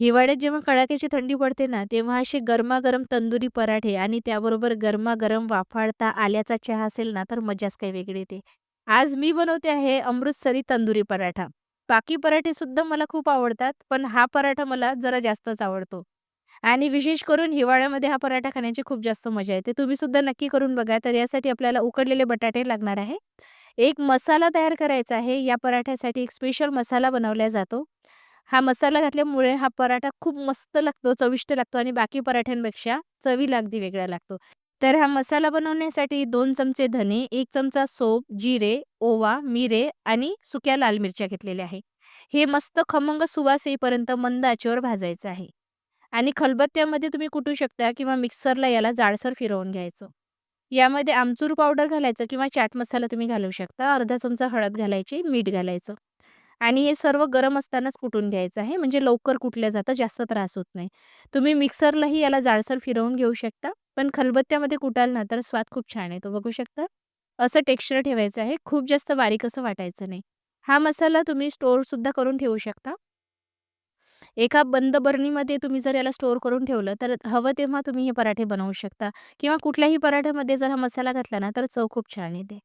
हिवाळ्यात जेव्हा कडाक्याची थंडी पडते ना, तेव्हा असे गरमागरम तंदुरी पराठे आणि त्याबरोबर गरमागरम वाफाळता आल्याचा चहा असेल ना, तर मजाच काही वेगळी येते. आज मी बनवते आहे अमृतसरी तंदुरी पराठा. बाकी पराठे सुद्धा मला खूप आवडतात, पण हा पराठा मला जरा जास्तच आवडतो. आणि विशेष करून हिवाळ्यामध्ये हा पराठा खाण्याची खूप जास्त मजा येते. तुम्ही सुद्धा नक्की करून बघा. तर यासाठी आपल्याला उकडलेले बटाटे लागणार आहे. एक मसाला तयार करायचा आहे. या पराठ्यासाठी एक स्पेशल मसाला बनवला जातो. हा मसाला घातल्यामुळे हा पराठा खूप मस्त लागतो, चविष्ट लागतो आणि बाकी पराठ्यांपेक्षा चवीला अगदी वेगळा लागतो. तर हा मसाला बनवण्यासाठी दोन चमचे धने, एक चमचा सोप, जिरे, ओवा, मिरे आणि सुक्या लाल मिरच्या घेतलेल्या आहे. हे मस्त खमंग सुवास येईपर्यंत मंद आचेवर भाजायचं आहे. आणि खलबत्त्यामध्ये तुम्ही कुटू शकता किंवा मिक्सरला याला जाडसर फिरवून घ्यायचं. यामध्ये आमचूर पावडर घालायचं किंवा चाट मसाला तुम्ही घालू शकता. अर्धा चमचा हळद घालायची, मीठ घालायचं. आणि हे सर्व गरम असतानाच कुटून घ्यायचं आहे, म्हणजे लवकर कुटलं जातं, जास्त त्रास होत नाही. तुम्ही मिक्सरलाही याला जाडसर फिरवून घेऊ शकता, पण खलबत्त्यामध्ये कुटाल ना, तर स्वाद खूप छान येतो. बघू शकता. असं टेक्स्चर ठेवायचं आहे. खूप जास्त बारीक असं वाटायचं नाही. हा मसाला तुम्ही स्टोअरसुद्धा करून ठेवू शकता. एका बंद बरणीमध्ये तुम्ही जर याला स्टोअर करून ठेवलं, तर हवं तेव्हा तुम्ही हे पराठे बनवू शकता किंवा कुठल्याही पराठ्यामध्ये जर हा मसाला घातला ना, तर चव खूप छान येते.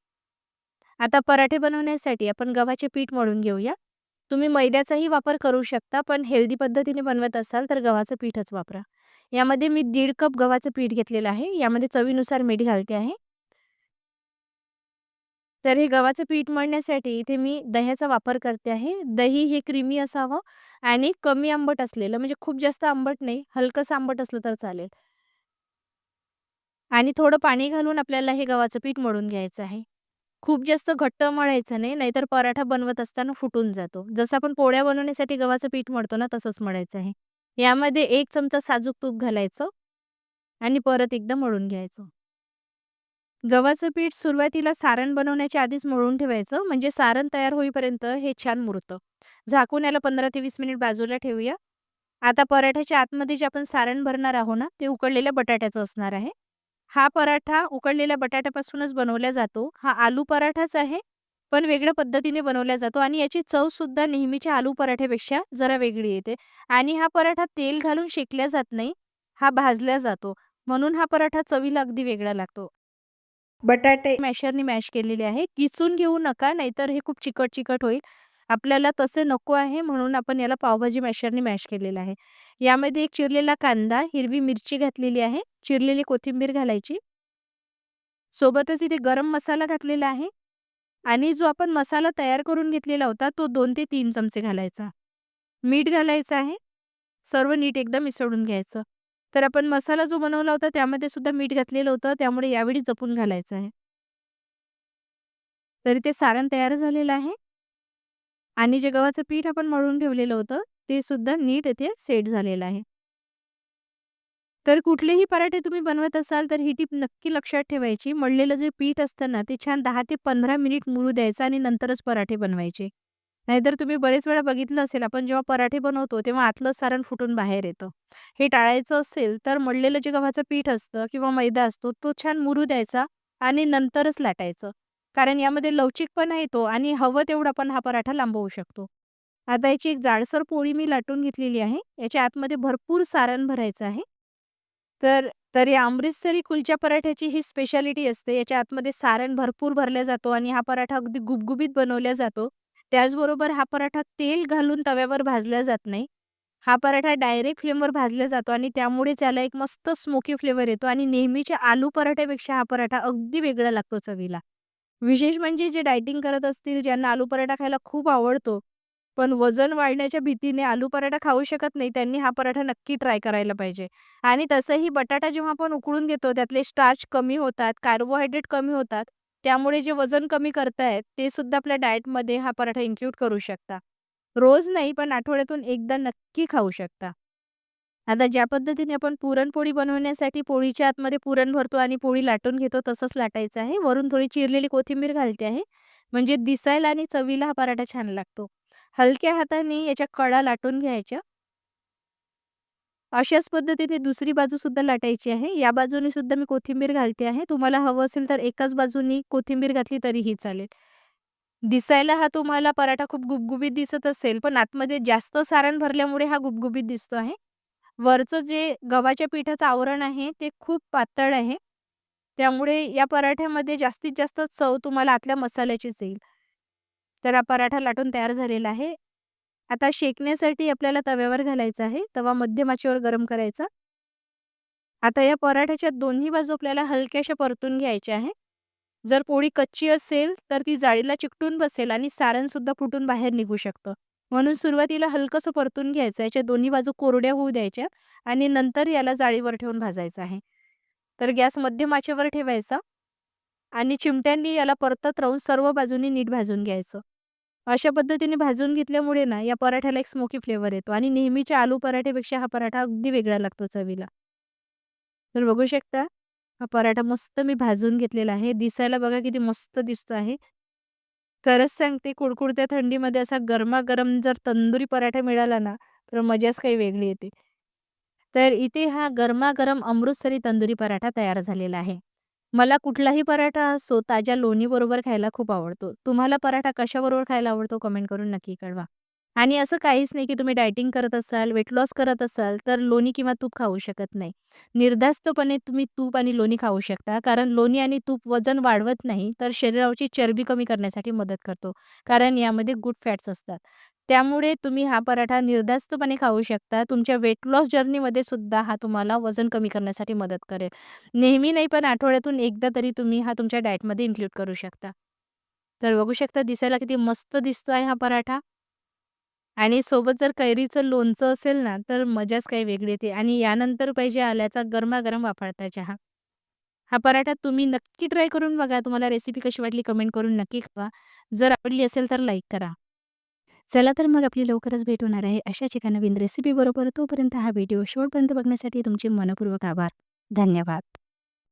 आता पराठे बनवण्यासाठी आपण गव्हाचे पीठ मळून घेऊया. तुम्ही मैद्याचाही वापर करू शकता, पण हेल्दी पद्धतीने बनवत असाल तर गव्हाचं पीठच वापरा. यामध्ये मी दीड कप गव्हाचं पीठ घेतलेलं आहे. यामध्ये चवीनुसार मीठ घालते आहे. तर हे गव्हाचं पीठ मळण्यासाठी इथे मी दह्याचा वापर करते आहे. दही हे क्रीमी असावं आणि कमी आंबट असलेलं, म्हणजे खूप जास्त आंबट नाही, हलकंसं आंबट असलं तर चालेल. आणि थोडं पाणी घालून आपल्याला हे गव्हाचं पीठ मळून घ्यायचं आहे. खूप जास्त घट्ट मळायचं नाही, नाहीतर पराठा बनवत असताना फुटून जातो. जसं आपण पोळ्या बनवण्यासाठी गव्हाचं पीठ मळतो ना, तसंच मळायचं आहे. यामध्ये एक चमचा साजूक तूप घालायचं आणि परत एकदा मळून घ्यायचं. गव्हाचं पीठ सुरुवातीला सारण बनवण्याच्या आधीच मळून ठेवायचं, म्हणजे सारण तयार होईपर्यंत हे छान मुरतं. झाकून याला 15 ते वीस मिनिट बाजूला ठेवूया. आता पराठ्याच्या आतमध्ये जे आपण सारण भरणार आहोत ना, ते उकडलेल्या बटाट्याचं असणार आहे. हा पराठा उकडलेल्या बटाट्यापासूनच बनवला जातो. हा आलू पराठाच आहे, पण वेगळ्या पद्धतीने बनवला जातो आणि याची चवसुद्धा नेहमीच्या आलू पराठ्यापेक्षा जरा वेगळी येते आणि हा पराठा तेल घालून शेकला जात नाही, हा भाजला जातो. म्हणून हा पराठा चवीला अगदी वेगळा लागतो. बटाटे मॅशरनी मॅश केलेले आहे. किसून घेऊ नका, नाहीतर हे खूप चिकट-चिकट होईल. आपल्याला तसे नको आहे, म्हणून आपण याला पावभाजी मॅशरनी मॅश केलेलं आहे. यामध्ये एक चिरलेला कांदा, हिरवी मिरची घातलेली आहे, चिरलेली कोथिंबीर घालायची. सोबतच इथे गरम मसाला घातलेला आहे आणि जो आपण मसाला तयार करून घेतलेला होता, तो दोन ते तीन चमचे घालायचा. मीठ घालायचं आहे. सर्व नीट एकदा मिसळून घ्यायचं. तर आपण मसाला जो बनवला होता, त्यामध्ये सुद्धा मीठ घातलेलं होतं, त्यामुळे यावेळी जपून घालायचं आहे. तर इथे सारण तयार झालेलं आहे. आणि जे गव्हाचं पीठ आपण मळून ठेवलेलं होतं, ते सुद्धा नीट इथे सेट झालेलं आहे. तर कुठलेही पराठे तुम्ही बनवत असाल, तर ही टीप नक्की लक्षात ठेवायची. मळलेलं जे पीठ असतं ना, ते छान दहा ते 15 मिनिट मुरू द्यायचं आणि नंतरच पराठे बनवायचे. नाहीतर तुम्ही बरेच वेळा बघितलं असेल, आपण जेव्हा पराठे बनवतो, तेव्हा आतलं सारण फुटून बाहेर येतं. हे टाळायचं असेल, तर मळलेलं जे गव्हाचं पीठ असतं किंवा मैदा असतो, तो छान मुरू द्यायचा आणि नंतरच लाटायचं. कारण यामध्ये लवचिकपणा येतो आणि हवं तेवढं आपण हा पराठा लांबवू शकतो. आता याची एक जाडसर पोळी मी लाटून घेतलेली आहे. याच्या आतमध्ये भरपूर सारण भरायचं आहे. तर तर या अमृतसरी कुलच्या पराठ्याची ही स्पेशालिटी असते. याच्या आतमध्ये सारण भरपूर भरला जातो आणि हा पराठा अगदी गुबगुबीत बनवला जातो. त्याचबरोबर हा पराठा तेल घालून तव्यावर भाजला जात नाही. हा पराठा डायरेक्ट फ्लेमवर भाजला जातो आणि त्यामुळेच त्याला एक मस्त स्मोकी फ्लेवर येतो आणि नेहमीच्या आलू पराठ्यापेक्षा हा पराठा अगदी वेगळा लागतो चवीला. विशेष म्हणजे जे डायटिंग करत असतील, ज्यांना आलू पराठा खायला खूप आवडतो, पण वजन वाढण्याच्या भीतीने आलू पराठा खाऊ शकत नाही, त्यांनी हा पराठा नक्की ट्राय करायला पाहिजे. आणि तसंही बटाटा जेव्हा आपण उकळून घेतो, त्यातले स्टार्च कमी होतात, कार्बोहायड्रेट कमी होतात. त्यामुळे जे वजन कमी करतायत, ते सुद्धा आपल्या डाएटमध्ये हा पराठा इन्क्लूड करू शकता. रोज नाही, पण आठवड्यातून एकदा नक्की खाऊ शकता. आता ज्या पद्धतीने आपण पुरणपोळी बनवण्यासाठी पोळीच्या आतमध्ये पुरण भरतो आणि पोळी लाटून घेतो, तसंच लाटायचं आहे. वरून थोडी चिरलेली कोथिंबीर घालते आहे, म्हणजे दिसायला आणि चवीला हा पराठा छान लागतो. हलक्या हाताने याच्या कडा लाटून घ्यायच्या. अशाच पद्धतीने दुसरी बाजूसुद्धा लाटायची आहे. या बाजूने सुद्धा मी कोथिंबीर घालते आहे. तुम्हाला हवं असेल तर एकाच बाजूनी कोथिंबीर घातली तरीही चालेल. दिसायला हा तुम्हाला पराठा खूप गुबगुबीत दिसत असेल, पण आतमध्ये जास्त सारण भरल्यामुळे हा गुबगुबीत दिसतो आहे. वरचं जे गव्हाच्या पिठाचं आवरण आहे, ते खूप पातळ आहे. त्यामुळे या पराठ्यामध्ये जास्तीत जास्त चव तुम्हाला आतल्या मसाल्याचीच येईल. तर हा पराठा लाटून तयार झालेला आहे. आता शेकण्यासाठी आपल्याला तव्यावर घालायचा आहे. तवा मध्यमाचीवर गरम करायचा. आता या पराठ्याच्या दोन्ही बाजू आपल्याला हलक्याशा परतून घ्यायच्या आहे. जर पोळी कच्ची असेल, तर ती जाळीला चिकटून बसेल आणि सारणसुद्धा फुटून बाहेर निघू शकतं. म्हणून सुरुवातीला हलकंसं परतून घ्यायचं. याच्या दोन्ही बाजू कोरड्या होऊ द्यायच्या आणि नंतर याला जाळीवर ठेवून भाजायचं आहे. तर गॅस मध्यम आचेवर ठेवायचा आणि चिमट्यांनी याला परतत राहून सर्व बाजूंनी नीट भाजून घ्यायचं. अशा पद्धतीने भाजून घेतल्यामुळे ना, या पराठ्याला एक स्मोकी फ्लेवर येतो आणि नेहमीच्या आलू पराठ्यापेक्षा हा पराठा अगदी वेगळा लागतो चवीला. तर बघू शकता, हा पराठा मस्त मी भाजून घेतलेला आहे. दिसायला बघा किती मस्त दिसतो आहे. खरंच सांगते कुडकुडत्या थंडीमध्ये असा गरमागरम जर तंदुरी पराठा मिळाला ना, तर मजाच काही वेगळी येते. तर इथे हा गरमागरम अमृतसरी तंदुरी पराठा तयार झालेला आहे. मला कुठलाही पराठा असो ताज्या लोणीबरोबर खायला खूप आवडतो. तुम्हाला पराठा कशाबरोबर खायला आवडतो कमेंट करून नक्की कळवा. आणि असं काहीच नाही की तुम्ही डायटिंग करत असाल, वेट लॉस करत असाल, तर लोणी किंवा तूप खाऊ शकत नाही. निर्धास्तपणे तुम्ही तूप आणि लोणी खाऊ शकता. कारण लोणी आणि तूप वजन वाढवत नाही, तर शरीरावरची चरबी कमी करण्यासाठी मदत करतो. कारण यामध्ये गुड फॅट्स असतात. त्यामुळे तुम्ही हा पराठा निर्धास्तपणे खाऊ शकता. तुमच्या वेट लॉस जर्नीमध्ये सुद्धा हा तुम्हाला वजन कमी करण्यासाठी मदत करेल. नेहमी नाही, पण आठवड्यातून एकदा तरी तुम्ही हा तुमच्या डाएटमध्ये इन्क्लूड करू शकता. तर बघू शकता दिसायला किती मस्त दिसतो आहे हा पराठा. आणि सोबत जर कैरीचं लोणचं असेल ना, तर मजाच काही वेगळी येते आणि यानंतर पाहिजे आल्याचा गरमागरम वाफाळता चहा. हा पराठा तुम्ही नक्की ट्राय करून बघा. तुम्हाला रेसिपी कशी वाटली कमेंट करून नक्की कळवा. जर आवडली असेल तर लाईक करा. चला तर मग आपली लवकरच भेट होणार आहे अशाच एका नवीन रेसिपीबरोबर. तोपर्यंत हा व्हिडिओ शेवटपर्यंत बघण्यासाठी तुमचे मनःपूर्वक आभार. धन्यवाद.